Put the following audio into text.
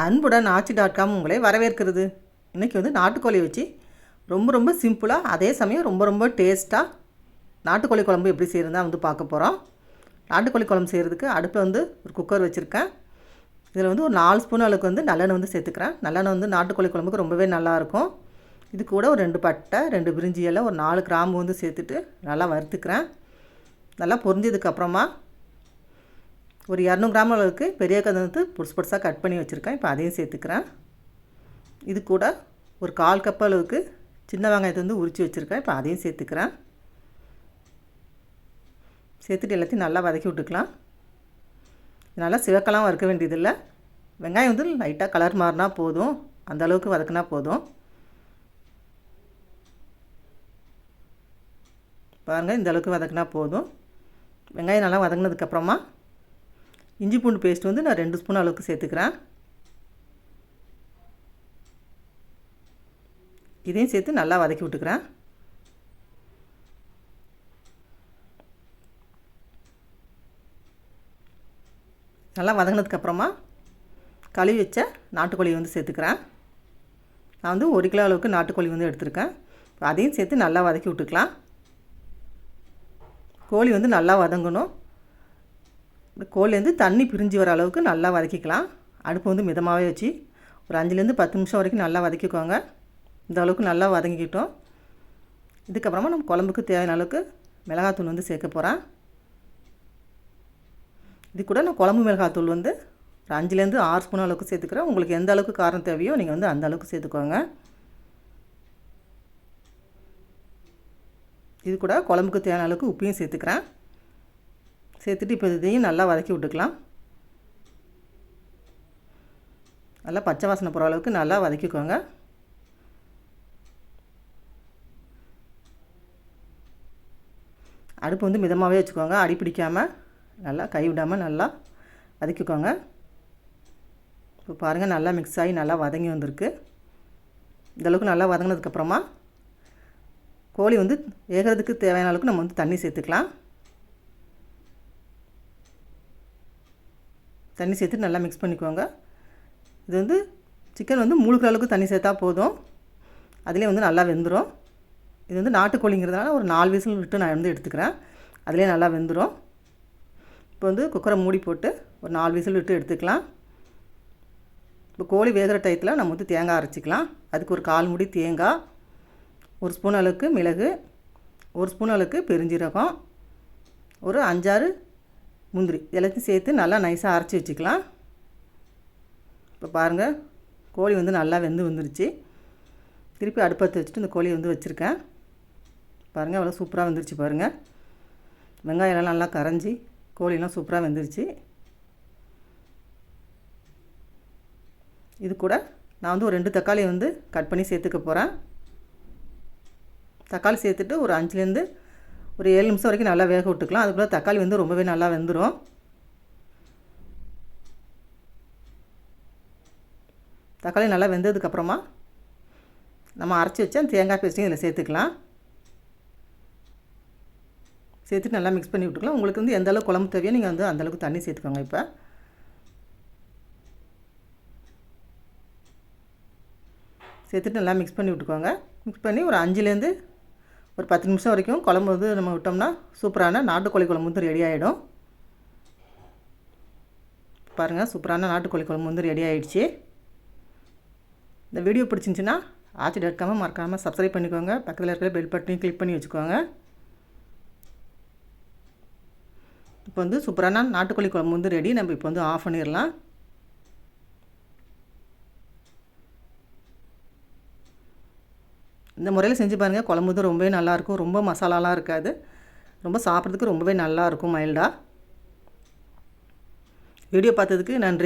அன்புடன் ஆச்சி dot com உங்களை வரவேற்கிறது. இன்றைக்கி வந்து நாட்டுக்கோழி வச்சு ரொம்ப ரொம்ப சிம்பிளாக அதே சமயம் ரொம்ப ரொம்ப டேஸ்ட்டாக நாட்டுக்கோழி குழம்பு எப்படி செய்யறதா வந்து பார்க்க போகிறோம் நாட்டுக்கோழி குழம்பு செய்கிறதுக்கு அடுப்பில் வந்து ஒரு குக்கர் வச்சுருக்கேன். இதில் வந்து ஒரு நாலு ஸ்பூன் அளவுக்கு வந்து நல்லெண்ணெய் வந்து சேர்த்துக்கிறேன். நல்லெண்ணெய் வந்து நாட்டுக்கோழி குழம்புக்கு ரொம்பவே நல்லாயிருக்கும் இது கூட ஒரு ரெண்டு பட்டை ரெண்டு பிரிஞ்சி எல்லாம் ஒரு நாலு கிராம்பு வந்து சேர்த்துட்டு நல்லா வறுத்துக்கிறேன். நல்லா பொரிஞ்சதுக்கப்புறமா ஒரு இரநூறு கிராம் அளவுக்கு பெரிய கதந்து புதுசு புதுசாக கட் பண்ணி வச்சுருக்கேன். இப்போ அதையும் சேர்த்துக்கிறேன். இது கூட ஒரு கால் கப் அளவுக்கு சின்ன வெங்காயத்தை வந்து உரித்து வச்சுருக்கேன். இப்போ அதையும் சேர்த்துக்கிறேன். சேர்த்துட்டு எல்லாத்தையும் நல்லா வதக்கி விட்டுக்கலாம். நல்லா சிவக்கெல்லாம் வறுக்க வேண்டியதில்லை. வெங்காயம் வந்து லைட்டாக கலர் மாறினா போதும். அந்த அளவுக்கு வதக்குனா போதும். பாருங்கள் இந்த அளவுக்கு வதக்குனா போதும். வெங்காயம் நல்லா வதங்கினதுக்கப்புறமா இஞ்சி பூண்டு பேஸ்ட் வந்து நான் ரெண்டு ஸ்பூன் அளவுக்கு சேர்த்துக்கிறேன். இதையும் சேர்த்து நல்லா வதக்கி விட்டுக்கிறேன். நல்லா வதங்கினதுக்கப்புறமா கழுவி வச்ச நாட்டுக்கோழியை வந்து சேர்த்துக்கிறேன். நான் வந்து ஒரு கிலோ அளவுக்கு நாட்டுக்கோழி வந்து எடுத்திருக்கேன். அதையும் சேர்த்து நல்லா வதக்கி விட்டுக்கலாம். கோழி வந்து நல்லா வதங்கணும். கோழிலேருந்து தண்ணி பிரிஞ்சு வர அளவுக்கு நல்லா வதக்கிக்கலாம். அடுப்பு வந்து மிதமாகவே வச்சு ஒரு அஞ்சுலேருந்து பத்து நிமிஷம் வரைக்கும் நல்லா வதக்கிக்கோங்க. இந்த அளவுக்கு நல்லா வதங்கிக்கிட்டோம். இதுக்கப்புறமா நம்ம குழம்புக்கு தேவையான அளவுக்கு மிளகாத்தூள் வந்து சேர்க்க போகிறேன் இது கூட நான் குழம்பு மிளகாத்தூள் வந்து ஒரு அஞ்சுலேருந்து ஆறு ஸ்பூன் அளவுக்கு சேர்த்துக்கிறேன். உங்களுக்கு எந்த அளவுக்கு காரம் தேவையோ நீங்கள் வந்து அந்த அளவுக்கு சேர்த்துக்கோங்க. இது கூட குழம்புக்கு தேவையான அளவுக்கு உப்பையும் சேர்த்துக்கிறேன். சேர்த்துட்டு இப்போ இதையும் நல்லா வதக்கி விட்டுக்கலாம். நல்லா பச்சை வாசனை போகிற அளவுக்கு நல்லா வதக்கிக்கோங்க. அடுப்பு வந்து மிதமாகவே வச்சுக்கோங்க. அடி பிடிக்காமல் நல்லா கைவிடாமல் நல்லா வதக்கிக்கோங்க. இப்போ பாருங்கள் நல்லா மிக்ஸ் ஆகி நல்லா வதங்கி வந்திருக்கு. இந்தளவுக்கு நல்லா வதங்கினதுக்கப்புறமா கோழி வந்து வேகிறதுக்கு தேவையான அளவுக்கு நம்ம வந்து தண்ணி சேர்த்துக்கலாம். தண்ணி சேர்த்து நல்லா மிக்ஸ் பண்ணிக்கோங்க. இது வந்து சிக்கன் வந்து முழுக்கிற அளவுக்கு தண்ணி சேர்த்தா போதும். அதிலே வந்து நல்லா வெந்துடும் இது வந்து நாட்டுக்கோழிங்கிறதுனால ஒரு நாலு விசில் விட்டு நான் வந்து எடுத்துக்கிறேன். அதிலே நல்லா வெந்துடும் இப்போ வந்து குக்கரை மூடி போட்டு ஒரு நாலு விசில் விட்டு எடுத்துக்கலாம். இப்போ கோழி வேகிற டயத்தில் நம்ம வந்து தேங்காய் அரைச்சிக்கலாம். அதுக்கு ஒரு கால் முடி தேங்காய் ஒரு ஸ்பூன் அளவுக்கு மிளகு ஒரு ஸ்பூன் அளவுக்கு பெருஞ்சீரகம் ஒரு அஞ்சாறு முந்திரி எல்லாத்தையும் சேர்த்து நல்லா நைஸாக அரைச்சி வச்சுக்கலாம். இப்போ பாருங்கள் கோழி வந்து நல்லா வெந்து வந்துருச்சு. திருப்பி அடுப்பத்தை வச்சுட்டு இந்த கோழியை வந்து வச்சுருக்கேன். பாருங்கள் அவ்வளோ சூப்பராக வந்துருச்சு பாருங்கள் வெங்காயம்லாம் நல்லா கரைஞ்சி கோழிலாம் சூப்பராக வெந்துருச்சு. இது கூட நான் வந்து ஒரு ரெண்டு தக்காளி வந்து கட் பண்ணி சேர்த்துக்க போகிறேன் தக்காளி சேர்த்துட்டு ஒரு அஞ்சுலேருந்து ஒரு ஏழு நிமிஷம் வரைக்கும் நல்லா வேக விட்டுக்கலாம். அதுக்குள்ளே தக்காளி வந்து ரொம்பவே நல்லா வெந்துடும் தக்காளி நல்லா வெந்ததுக்கப்புறமா நம்ம அரைச்சி வச்சா தேங்காய் பேஸ்ட்டையும் இதில் சேர்த்துக்கலாம். சேர்த்துட்டு நல்லா மிக்ஸ் பண்ணி விட்டுக்கலாம். உங்களுக்கு வந்து எந்த அளவுக்கு குழம்பு தேவையோ நீங்கள் வந்து அந்தளவுக்கு தண்ணி சேர்த்துக்கோங்க இப்போ. சேர்த்துட்டு நல்லா மிக்ஸ் பண்ணி விட்டுக்கோங்க. மிக்ஸ் பண்ணி ஒரு அஞ்சுலேருந்து ஒரு பத்து நிமிஷம் வரைக்கும் குழம்பு வந்து நம்ம விட்டோம்னா சூப்பரான நாட்டுக்கோழி குழம்பு வந்து ரெடி ஆகிடும் பாருங்கள் சூப்பரான நாட்டுக்கோழி குழம்பு வந்து ரெடி ஆகிடுச்சு இந்த வீடியோ பிடிச்சிருந்துச்சின்னா ஆச்சு டாட் மறக்காமல் சப்ஸ்கிரைப் பண்ணிக்கோங்க. பக்கத்தில் இருக்கிற பெல் பட்டனையும் கிளிக் பண்ணி வச்சுக்கோங்க. இப்போ வந்து சூப்பரான நாட்டுக்கோழி குழம்பு வந்து ரெடி நம்ம இப்போ வந்து ஆஃப் பண்ணிடலாம். இந்த முறையில் செஞ்சு பாருங்கள் குழம்பு தான் ரொம்பவே நல்லாயிருக்கும். ரொம்ப மசாலாலாம் இருக்காது. ரொம்ப சாப்பிட்றதுக்கு ரொம்பவே நல்லாயிருக்கும் மைல்டாக வீடியோ பார்த்ததுக்கு நன்றி.